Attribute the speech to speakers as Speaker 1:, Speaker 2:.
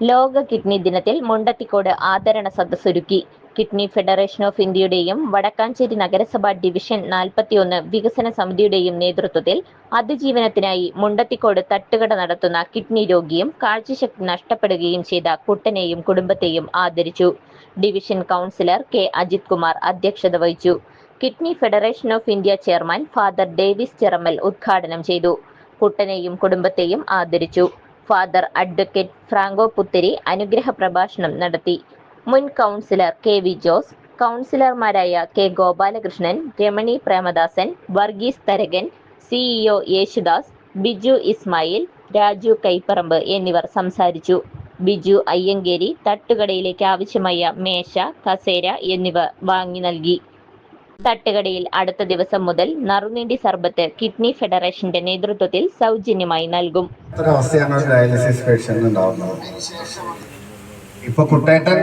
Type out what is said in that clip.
Speaker 1: ലോക കിഡ്നി ദിനത്തിൽ മുണ്ടത്തിക്കോട് ആദരണ സദസ്സൊരുക്കി. കിഡ്നി ഫെഡറേഷൻ ഓഫ് ഇന്ത്യയുടെയും വടക്കാഞ്ചേരി നഗരസഭാ ഡിവിഷൻ നാൽപ്പത്തിയൊന്ന് വികസന സമിതിയുടെയും നേതൃത്വത്തിൽ അതിജീവനത്തിനായി മുണ്ടത്തിക്കോട് തട്ടുകട നടത്തുന്ന കിഡ്നി രോഗിയും കാഴ്ചശക്തി നഷ്ടപ്പെടുകയും ചെയ്ത കുട്ടനെയും കുടുംബത്തെയും ആദരിച്ചു. Division councillor K. Ajith Kumar അധ്യക്ഷത വഹിച്ചു. Kidney federation of India chairman father Davis Chirammal ഉദ്ഘാടനം ചെയ്തു. കുട്ടനെയും കുടുംബത്തെയും ആദരിച്ചു. ഫാദർ അഡ്വക്കേറ്റ് ഫ്രാങ്കോ പുത്തരി അനുഗ്രഹ പ്രഭാഷണം നടത്തി. മുൻ കൗൺസിലർ കെ വി ജോസ് കൗൺസിലർമാരായ കെ ഗോപാലകൃഷ്ണൻ രമണി പ്രേമദാസൻ വർഗീസ് തരകൻ സിഇഒ യേശുദാസ് ബിജു ഇസ്മായിൽ രാജു കൈപ്പറമ്പ് എന്നിവർ സംസാരിച്ചു. ബിജു അയ്യങ്കേരി തട്ടുകടയിലേക്ക് ആവശ്യമായ മേശ കസേര എന്നിവ വാങ്ങി നൽകി. തട്ടുകടയിൽ അടുത്ത ദിവസം മുതൽ നറുനീണ്ടി സർബത്ത് കിഡ്നി ഫെഡറേഷന്റെ നേതൃത്വത്തിൽ സൗജന്യമായി നൽകും.
Speaker 2: ഇപ്പൊ കുട്ടേട്ടൻ